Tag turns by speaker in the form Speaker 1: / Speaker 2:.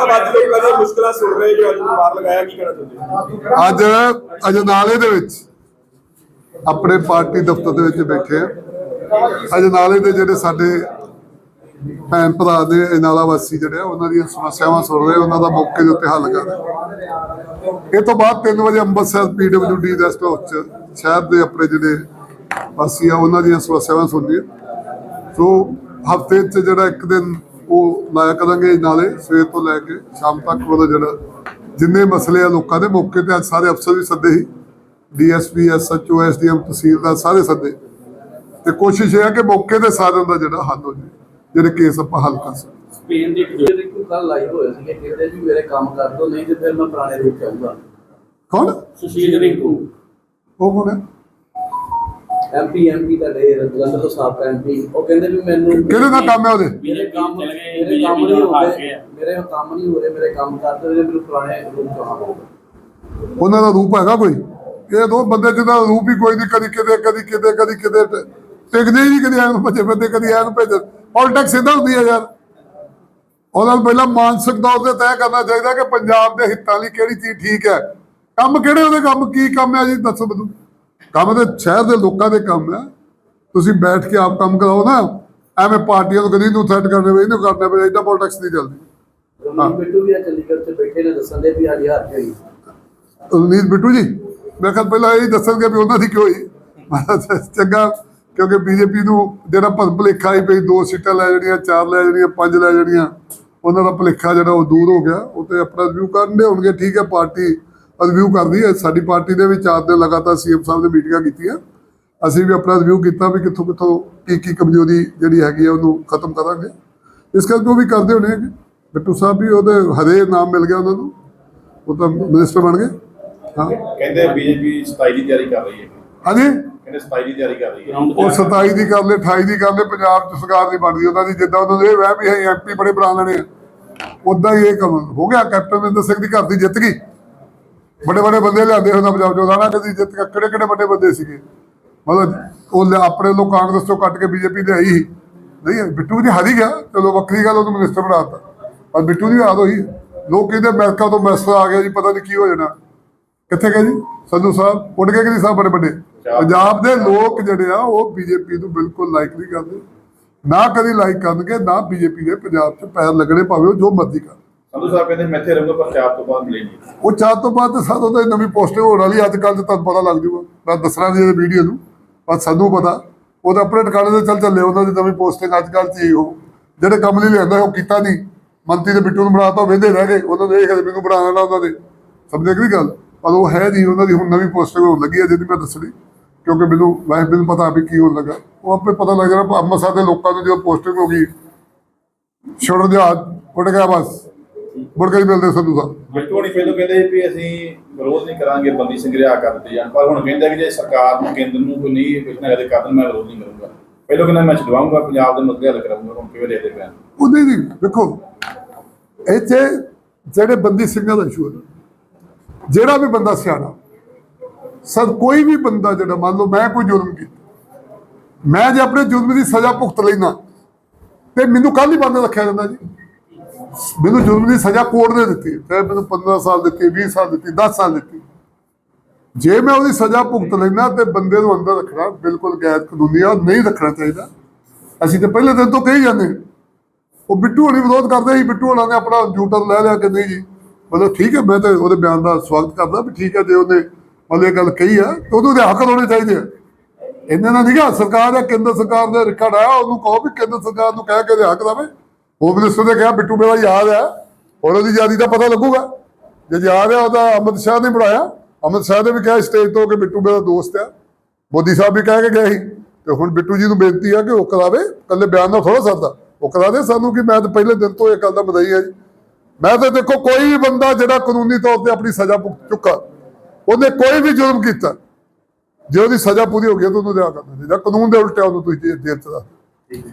Speaker 1: ਸਾਹਿਬ ਅੱਜ ਲੋਕਾਂ ਦੀਆਂ ਮੁਸ਼ਕਲਾਂ ਸੁਣ ਰਹੇ ਜੋ ਅੱਜ ਬਾਹਰ ਲਗਾਇਆ, ਕੀ ਕਹਿਣਾ ਚਾਹੁੰਦੇ
Speaker 2: ਅੱਜ ਅਜਨਾਲੇ ਦੇ ਵਿੱਚ, ਆਪਣੇ ਪਾਰਟੀ ਦਫ਼ਤਰ ਦੇ ਵਿੱਚ ਬੈਠੇ ਆ। ਅਜਨਾਲੇ ਦੇ ਜਿਹੜੇ ਸਾਡੇ ਭੈਣ ਭਰਾ ਨੇ ਅਜਨਾਲਾ ਵਾਸੀ ਜਿਹੜੇ ਉਹਨਾਂ ਦੀਆਂ ਸਮੱਸਿਆਵਾਂ ਸੁਣ ਰਹੇ ਉਹਨਾਂ ਦਾ ਮੌਕੇ ਦੇ ਉੱਤੇ ਹੱਲ ਕਰ ਰਹੇ ਇਹ ਤੋਂ ਬਾਅਦ 3 ਵਜੇ ਅੰਮ੍ਰਿਤਸਰ ਪੀਡਬਲਯੂਡੀ ਰੈਸਟ ਹਾਊਸ ਚ, ਸ਼ਹਿਰ ਦੇ ਆਪਣੇ ਜਿਹੜੇ ਵਾਸੀ ਆ, ਉਹਨਾਂ ਦੀਆਂ ਸਮੱਸਿਆਵਾਂ ਸੁਣਨੀਆਂ। ਸੋ ਹਫ਼ਤੇ 'ਚ ਜਿਹੜਾ ਇੱਕ ਦਿਨ ਉਹ ਲਾਇਆ ਕਰਾਂਗੇ ਨਾਲੇ ਸਵੇਰ ਤੋਂ ਲੈ ਕੇ ਸ਼ਾਮ ਤੱਕ ਉਹਦਾ ਜਿਹੜਾ ਜਿੰਨੇ ਮਸਲੇ ਆ ਲੋਕਾਂ ਦੇ ਮੌਕੇ ਤੇ ਅੱਜ ਸਾਰੇ ਅਫਸਰ ਵੀ ਸੱਦੇ ਸੀ। ਡੀਐਸਪੀ ਐਸਐਚਓ ਐਸਡੀਐਮ ਤਹਿਸੀਲਦਾਰ ਸਾਰੇ ਸੱਦੇ। ਤੇ ਕੋਸ਼ਿਸ਼ ਇਹ ਹੈ ਕਿ ਮੌਕੇ ਤੇ ਸਾਰਿਆਂ ਦਾ ਜਿਹੜਾ ਹੱਲ ਹੋ ਜਾਏ ਜਿਹੜੇ ਕੇਸ ਆਪਾਂ ਹੱਲ ਕਰ ਸਕੀਏ।
Speaker 3: ਸਪੇਨ ਦੇ ਜਿਹੜੇ ਕੋਈ ਕੱਲ ਲਾਈਵ ਹੋਏ ਸੀਗੇ ਕਹਿੰਦੇ ਵੀ ਮੇਰੇ ਕੰਮ ਕਰ ਦੋ ਨਹੀਂ ਤੇ ਫਿਰ ਮੈਂ ਪੁਰਾਣੇ ਰੂਪ ਚ ਆਊਂਗਾ।
Speaker 2: ਕੌਣ?
Speaker 3: ਸੁਸ਼ੀਲ ਰਿੰਕੂ।
Speaker 2: ਉਹ ਕੌਣ ਹੈ?
Speaker 3: ਐਮਪੀ ਐਮਪੀ ਤੁਹਾਡੇ ਜਲੰਧਰ ਤੋਂ ਸਾਬਕਾ ਐਮਪੀ ਉਹ ਕਹਿੰਦੇ ਵੀ ਮੈਨੂੰ
Speaker 2: ਕਿਹਦੇ ਨਾਲ ਕੰਮ ਹੈ ਉਹਦੇ?
Speaker 3: ਮੇਰੇ ਕੰਮ ਮੇਰੇ ਕੰਮ ਨਹੀਂ ਹੋ ਰਹੇ। ਮੇਰੇ ਕੰਮ ਨਹੀਂ ਹੋ ਰਹੇ ਮੇਰੇ ਕੰਮ ਕਰ ਦੋ ਮੈਨੂੰ ਪੁਰਾਣੇ ਰੂਪ ਆਉਣਾ ਪਊਗਾ।
Speaker 2: ਉਹਨਾਂ ਦਾ ਰੂਪ ਹੈਗਾ ਕੋਈ? ਇਹ ਦੋ ਬੰਦੇ ਜਿਹਦਾ ਰੂਪ ਹੀ ਕੋਈ ਨਹੀਂ ਕਦੀ ਕਿਤੇ ਕਦੀ ਕਿਤੇ ਕਦੀ ਕਿਤੇ ਟਿਕਦੇ ਹੀ ਨਹੀਂ ਕਦੀ ਐਨ ਭੱਜੇ ਬੰਦੇ ਕਦੀ ਐਨ ਭੇਜ। ਪੋਲਿਟਿਕਸ ਇਦਾਂ ਹੁੰਦੀ ਹੈ ਯਾਰ। ਉਹਨਾਂ ਨੂੰ ਪਹਿਲਾਂ ਮਾਨਸਿਕ ਤੌਰ ਤੇ ਤੈਅ ਕਰਨਾ ਚਾਹੀਦਾ ਕਿ ਪੰਜਾਬ ਦੇ ਹਿੱਤਾਂ ਲਈ ਕਿਹੜੀ ਚੀਜ਼ ਠੀਕ ਹੈ। ਕੰਮ ਕਿਹੜੇ ਉਹਦੇ ਕੰਮ ਕੀ ਕੰਮ ਹੈ ਜੀ? ਦੱਸੋ ਮੈਨੂੰ। ਕੰਮ ਤੇ ਸ਼ਹਿਰ ਦੇ ਲੋਕਾਂ ਦੇ ਕੰਮ ਹੈ ਤੁਸੀਂ ਬੈਠ ਕੇ ਆਪ ਕੰਮ ਕਰਾਓ ਨਾ ਐਵੇਂ ਪਾਰਟੀਆਂ ਨੂੰ ਕਦੀ ਨੂੰ ਥ੍ਰੈਟ ਕਰਨੇ ਵੇ ਇਹਨੂੰ ਕਰਨੇ ਵੇ ਇਦਾਂ ਪੋਲਿਟਿਕਸ ਨਹੀਂ ਚੱਲਦੀ।
Speaker 3: ਰਮਨੀਤ ਬਿੱਟੂ ਵੀ ਆ ਚੰਡੀਗੜ੍ਹ ਤੇ ਬੈਠੇ ਨੇ ਦੱਸਣ ਦੇ ਵੀ ਸਾਡੀ ਹਾਰ ਹੋਈ
Speaker 2: ਬਿੱਟੂ ਜੀ ਮੈਂ ਕਿਹਾ ਪਹਿਲਾਂ ਇਹ ਦੱਸਣਗੇ ਵੀ ਉਹਨਾਂ ਦੀ ਕਿਉਂ ਹੋਈ। ਚੰਗਾ ਕਿਉਂਕਿ ਬੀਜੇਪੀ ਨੂੰ ਜਿਹੜਾ ਭੁਲੇਖਾ ਹੀ ਪਈ ਦੋ ਸੀਟਾਂ ਲੈ ਜਾਣੀਆਂ ਚਾਰ ਲੈ ਜਾਣੀਆਂ ਪੰਜ ਲੈ ਜਾਣੀਆਂ ਉਹਨਾਂ ਦਾ ਭੁਲੇਖਾ ਜਿਹੜਾ ਉਹ ਦੂਰ ਹੋ ਗਿਆ। ਉਹ ਤੇ ਆਪਣਾ ਰਿਵਿਊ ਕਰਨਦੇ ਹੋਣਗੇ ਠੀਕ ਹੈ ਪਾਰਟੀ ਰਿਵਿਊ ਕਰਦੀ ਹੈ। ਸਾਡੀ ਪਾਰਟੀ ਦੇ ਵੀ ਚਾਰ ਦਿਨ ਲਗਾਤਾਰ ਸੀਐਮ ਸਾਹਿਬ ਨੇ ਮੀਟਿੰਗਾਂ ਕੀਤੀਆਂ। ਅਸੀਂ ਵੀ ਆਪਣਾ ਰਿਵਿਊ ਕੀਤਾ ਵੀ ਕਿੱਥੋਂ ਕਿੱਥੋਂ ਕੀ ਕੀ ਕਮਜ਼ੋਰੀ ਜਿਹੜੀ ਹੈਗੀ ਆ ਉਹਨੂੰ ਖਤਮ ਕਰਾਂਗੇ। ਇਸ ਕਰਕੇ ਉਹ ਵੀ ਕਰਦੇ ਹੋਣੇ ਹੈਗੇ। ਬਿੱਟੂ ਸਾਹਿਬ ਵੀ ਉਹਦੇ ਹਰੇ ਨਾਮ ਮਿਲ ਗਿਆ ਉਹਨਾਂ ਨੂੰ। ਉਹ ਤਾਂ ਮਿਨਿਸਟਰ ਬਣ ਗਏ। ਹਾਂ।
Speaker 4: ਕਹਿੰਦੇ ਬੀਜੇਪੀ 27 ਦੀ ਤਿਆਰੀ ਕਰ ਰਹੀ ਹੈ।
Speaker 2: ਹਾਂਜੀ?
Speaker 4: ਕਹਿੰਦੇ 27 ਦੀ ਤਿਆਰੀ ਕਰ ਰਹੀ ਹੈ।
Speaker 2: ਉਹ 27 ਦੀ ਕਰ ਲੈ 28 ਦੀ ਕਰ ਲੈ ਪੰਜਾਬ ਚ ਸਰਕਾਰ ਨਹੀਂ ਬਣਦੀ। ਉਹਨਾਂ ਦੀ ਜਿੱਦਾਂ ਉਹਨਾਂ ਦੇ ਇਹ ਵਹਿ ਵੀ ਹੈ ਐਮਪੀ ਬੜੇ ਬਣਾ ਲੈਣੇ ਉਦਾਂ ਹੀ ਇਹ ਕੰਮ ਹੋ ਗਿਆ। ਕੈਪਟਨ ਅਮਰਿੰਦਰ ਸਿੰਘ ਦੀ ਘਰ ਦੀ ਜਿੱਤ ਗਈ। ਬੜੇ ਬੜੇ ਬੰਦੇ ਲਿਆਂਦੇ ਹੁੰਦਾ ਪੰਜਾਬ ਚੋਂ ਨਾ ਕਦੀ ਜਿੱਤ ਕੇ ਕਿਹੜੇ ਕਿਹੜੇ ਵੱਡੇ ਬੰਦੇ ਸੀਗੇ? ਮਤਲਬ ਉਹ ਆਪਣੇ ਲੋਕ ਕਾਂਗਰਸ ਤੋਂ ਕੱਟ ਕੇ ਬੀਜੇਪੀ ਦੇ ਆਈ ਸੀ। ਨਹੀਂ ਬਿੱਟੂ ਜੀ ਹਾਰੀ ਗਿਆ। ਚਲੋ ਵੱਖਰੀ ਗੱਲ ਉਹਨੂੰ ਮਿਨਿਸਟਰ ਬਣਾਤਾ ਪਰ ਬਿੱਟੂ ਦੀ ਹਾਲ ਹੋਈ। ਲੋਕ ਕਹਿੰਦੇ ਅਮਰੀਕਾ ਤੋਂ ਮੈਸੇਜ ਆ ਗਿਆ ਜੀ ਪਤਾ ਨਹੀਂ ਕੀ ਹੋ ਜਾਣਾ। ਕਿੱਥੇ ਗਏ ਜੀ? ਸੰਧੂ ਸਾਹਿਬ ਉੱਡ ਗਏ ਕਿ ਸਾਹਿਬ ਬੜੇ ਵੱਡੇ? ਪੰਜਾਬ। ਦੇ ਲੋਕ ਜਿਹੜੇ ਆ ਉਹ ਬੀਜੇਪੀ ਨੂੰ ਬਿਲਕੁਲ ਲਾਈਕ ਨਹੀਂ ਕਰਦੇ। ਨਾ ਕਦੀ ਲਾਈਕ ਕਰਨਗੇ ਨਾ ਬੀਜੇਪੀ ਦੇ ਪੰਜਾਬ 'ਚ ਪੈਰ ਲੱਗਣੇ ਭਾਵੇਂ ਉਹ ਜੋ ਮਰਜ਼ੀ ਕਰ।
Speaker 4: ਸੰਧੂ ਸਾਹਿਬ ਕਹਿੰਦੇ ਮੈਂ ਇੱਥੇ ਰਹੂੰਗਾ ਪਰ ਚਾਰ ਤੋਂ ਬਾਅਦ ਮਿਲੇਗੀ।
Speaker 2: ਉਹ ਚਾਰ ਤੋਂ ਬਾਅਦ ਤਾਂ ਸਾਨੂੰ ਤਾਂ ਨਵੀਂ ਪੋਸਟਿੰਗ ਹੋਣ ਵਾਲੀ ਅੱਜ ਕੱਲ੍ਹ ਤੇ ਤੁਹਾਨੂੰ ਪਤਾ ਲੱਗ ਜੂਗਾ। ਮੈਂ ਦੱਸਣਾ ਨਹੀਂ ਇਹ ਵੀਡੀਓ ਨੂੰ, ਪਰ ਸਾਨੂੰ ਪਤਾ। ਉਹ ਤਾਂ ਆਪਣੇ ਟਿਕਾਣੇ ਤੇ ਚੱਲ ਚੱਲੇ। ਉਹਨਾਂ ਦੀ ਨਵੀਂ ਪੋਸਟਿੰਗ ਅੱਜ ਕੱਲ੍ਹ ਚ ਉਹ ਜਿਹੜੇ ਕੰਮ ਲਈ ਲਿਆਂਦਾ, ਉਹ ਕੀਤਾ ਨਹੀਂ। ਮੰਤਰੀ ਦੇ ਬਿੱਟੂ ਨੂੰ ਬਣਾਤਾ ਵੇਂਦੇ ਰਹਿ ਗਏ। ਉਹਨਾਂ ਦੇ ਇਹ ਕਦੇ ਮੈਨੂੰ ਬਣਾਉਣਾ ਨਾ ਉਹਨਾਂ ਦੇ ਸਮਝੇ ਕਿ ਗੱਲ? ਪਰ ਉਹ ਹੈ ਨਹੀਂ, ਉਹਨਾਂ ਦੀ ਹੁਣ ਨਵੀਂ ਪੋਸਟਿੰਗ ਹੋਣ ਲੱਗੀ ਹੈ, ਜਿਹਦੀ ਮੈਂ ਦੱਸਣੀ। ਕਿਉਂਕਿ ਮੈਨੂੰ ਵੈਸੇ ਮੈਨੂੰ ਪਤਾ ਵੀ ਕੀ ਹੋਣ ਲੱਗਾ। ਉਹ ਆਪੇ ਪਤਾ ਲੱਗ ਜਾਣਾ, ਅੰਮ੍ਰਿਤਸਰ ਦੇ ਲੋਕਾਂ ਨੂੰ ਜਦੋਂ ਪੋਸਟਿੰਗ ਹੋ ਗਈ ਛੋੜ ਦਿਆ ਉੱਡ ਗਿਆ ਬਸ। ਮੁੜ ਕੇ ਮਿਲਦੇ ਸੰਧੂ ਸਾਹਿਬ।
Speaker 4: ਹੋਣੀ ਪਹਿਲਾਂ ਕਹਿੰਦੇ ਸੀ ਵੀ ਅਸੀਂ ਵਿਰੋਧ ਨਹੀਂ ਕਰਾਂਗੇ ਬੰਦੀ ਸੰਗ੍ਰਿਆ ਕਰ ਦਿੱਤੇ ਜਾਣ ਪਰ ਹੁਣ ਕਹਿੰਦੇ ਕਿ ਜੇ ਸਰਕਾਰ ਨੂੰ ਕੇਂਦਰ ਨੂੰ ਕੋਈ ਨਹੀਂ ਕੁਛ ਨਾ ਕਦੇ ਕਰਨ ਮੈਂ ਵਿਰੋਧ ਨਹੀਂ ਕਰੂੰਗਾ। ਪਹਿਲਾਂ ਕਹਿੰਦਾ ਮੈਂ ਛਡਵਾਉਂਗਾ ਪੰਜਾਬ ਦੇ ਮਸਲੇ ਹੱਲ ਕਰਾਂਗਾ ਹੁਣ ਕਿਵੇਂ ਦੇਖਦੇ ਪਏ
Speaker 2: ਉਹਦੇ ਨਹੀਂ ਵੇਖੋ ਇਹ 'ਚ ਜਿਹੜੇ ਬੰਦੀ ਸਿੰਘਾਂ ਦਾ ਇਸ਼ੂ ਹੈ ਜਿਹੜਾ ਵੀ ਬੰਦਾ ਸਿਆਣਾ ਸਰ ਕੋਈ ਵੀ ਬੰਦਾ ਜਿਹੜਾ ਮੰਨ ਲਓ ਮੈਂ ਕੋਈ ਜ਼ੁਲਮ ਕੀਤਾ ਮੈਂ ਜੇ ਆਪਣੇ ਜ਼ੁਲਮ ਦੀ ਸਜ਼ਾ ਭੁਗਤ ਲੈਣਾ ਤੇ ਮੈਨੂੰ ਕੱਲ ਹੀ ਬੰਦ ਰੱਖਿਆ ਜਾਂਦਾ ਜੀ। ਮੈਨੂੰ ਜ਼ੁਲਮ ਦੀ ਸਜ਼ਾ ਕੋਰਟ ਨੇ ਦਿੱਤੀ। ਫਿਰ ਮੈਨੂੰ 15 ਸਾਲ ਦਿੱਤੀ 20 ਸਾਲ ਦਿੱਤੀ 10 ਸਾਲ ਦਿੱਤੀ। ਜੇ ਮੈਂ ਉਹਦੀ ਸਜ਼ਾ ਭੁਗਤ ਲੈਣਾ ਤੇ ਬੰਦੇ ਨੂੰ ਅੰਦਰ ਰੱਖਣਾ ਬਿਲਕੁਲ ਗੈਰ ਕਾਨੂੰਨੀ ਆ, ਨਹੀਂ ਰੱਖਣਾ ਚਾਹੀਦਾ। ਅਸੀਂ ਤੇ ਪਹਿਲੇ ਦਿਨ ਤੋਂ ਕਹੀ ਜਾਂਦੇ ਹਾਂ। ਉਹ ਬਿੱਟੂ ਹੋਣੀ ਵਿਰੋਧ ਕਰਦੇ ਸੀ, ਬਿੱਟੂ ਹੋਣਾ ਨੇ ਆਪਣਾ ਜੂਟਰ ਲੈ ਲਿਆ ਕਿ ਨਹੀਂ ਜੀ। ਮਤਲਬ ਠੀਕ ਹੈ, ਮੈਂ ਤਾਂ ਉਹਦੇ ਬਿਆਨ ਦਾ ਸਵਾਗਤ ਕਰਦਾ ਵੀ ਠੀਕ ਹੈ, ਜੇ ਉਹਨੇ ਮਤਲਬ ਇਹ ਗੱਲ ਕਹੀ ਆ, ਤੇ ਉਹਦੇ ਹੱਕ ਹੋਣੇ ਚਾਹੀਦੇ ਆ। ਇਹਨਾਂ ਨਾਲ ਨਹੀਂ ਸਰਕਾਰ ਹੈ, ਕੇਂਦਰ ਸਰਕਾਰ ਦਾ ਰਿਕਾਰਡ ਆ ਉਹਨੂੰ ਕਹੋ ਵੀ ਕੇਂਦਰ ਸਰਕਾਰ ਨੂੰ ਕਹਿ ਕੇ ਦੇ ਹੱਕ ਦੇਵੇ ਹੋਮ ਮਿਨਿਸਟਰ ਨੇ ਕਿਹਾ ਬਿੱਟੂ ਮੇਰਾ ਯਾਦ ਹੈ। ਹੁਣ ਉਹਦੀ ਯਾਦੀ ਦਾ ਪਤਾ ਲੱਗੂਗਾ। ਜੇ ਯਾਦ ਹੈ ਉਹਦਾ ਅਮਿਤ ਸ਼ਾਹ ਨੇ ਬਣਾਇਆ। ਅਮਿਤ ਸ਼ਾਹ ਨੇ ਵੀ ਕਿਹਾ ਸਟੇਜ ਤੋਂ ਕਿ ਬਿੱਟੂ ਮੇਰਾ ਦੋਸਤ ਹੈ। ਮੋਦੀ ਸਾਹਿਬ ਵੀ ਕਹਿ ਕੇ ਗਏ ਸੀ। ਤੇ ਹੁਣ ਬਿੱਟੂ ਜੀ ਨੂੰ ਬੇਨਤੀ ਆ ਕਿ ਉਹ ਕਰਾਵੇ। ਕੱਲੇ ਬਿਆਨ ਨਾਲ ਥੋੜਾ ਸਰਦਾ। ਉਹ ਕਰਾ ਦੇ ਸਾਨੂੰ ਕਿ ਮੈਂ ਤਾਂ ਪਹਿਲੇ ਦਿਨ ਤੋਂ ਇਹ ਗੱਲ ਦਾ ਮਦਈ ਹੈ ਜੀ। ਮੈਂ ਤਾਂ ਦੇਖੋ, ਕੋਈ ਵੀ ਬੰਦਾ ਜਿਹੜਾ ਕਾਨੂੰਨੀ ਤੌਰ ਤੇ ਆਪਣੀ ਸਜ਼ਾ ਭੁਗਤ ਚੁੱਕਾ, ਉਹਨੇ ਕੋਈ ਵੀ ਜ਼ੁਲਮ ਕੀਤਾ, ਜੇ ਉਹਦੀ ਸਜ਼ਾ ਪੂਰੀ ਹੋ ਗਈ ਤਾਂ ਉਹਨੂੰ ਰਿਹਾ ਕਰਨਾ ਚਾਹੀਦਾ। ਕਾਨੂੰਨ ਦੇ ਉਲਟਾ ਉਹਨੂੰ ਤੁਸੀਂ ਜੇਲ੍ਹ ਚ